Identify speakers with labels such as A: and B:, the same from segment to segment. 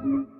A: พ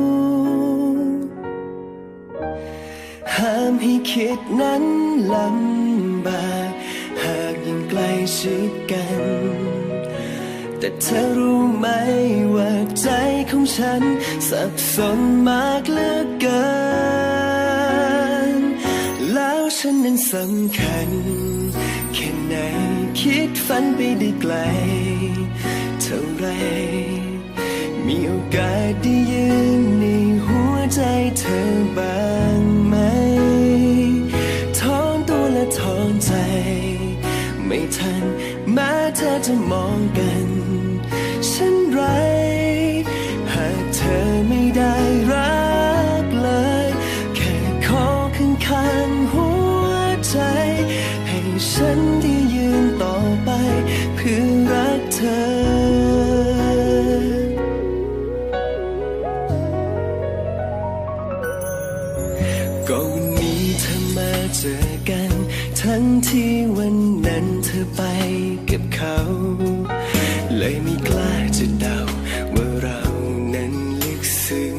A: ให้คิดนั้นลำบากหากยิ่งใกล้ชิดกัน แต่เธอรู้ไหมว่าใจของฉัน สับสนมากเหลือเกิน แล้วฉันนั้นสำคัญ แค่ไหนคิดฝันไปได้ไกล เท่าไร มีโอกาสได้ยืนในหัวใจเธอ จะมองกัน ฉันไร หากเธอไม่ได้รักเลย แค่ขอข้างข้างหัวใจ ให้ฉันได้ยืนต่อไป เพื่อรักเธอก็วันนี้เธอมาเจอกัน ทั้งที่วัน นั้นเธอไปกับเขา เลยไม่กล้าจะเดาว่าเรานั้นลึกซึ้ง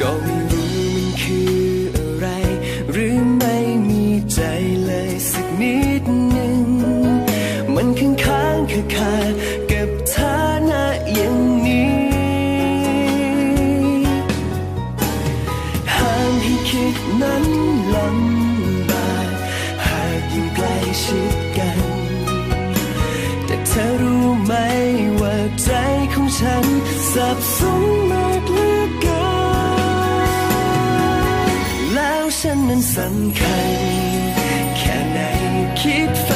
A: ก็ไม่รู้มันคืออะไร หรือไม่มีใจเลยสักนิด สับสนมากเหลือเกินแล้วฉันนั้นสำคัญ แค่ไหนคิดฝัน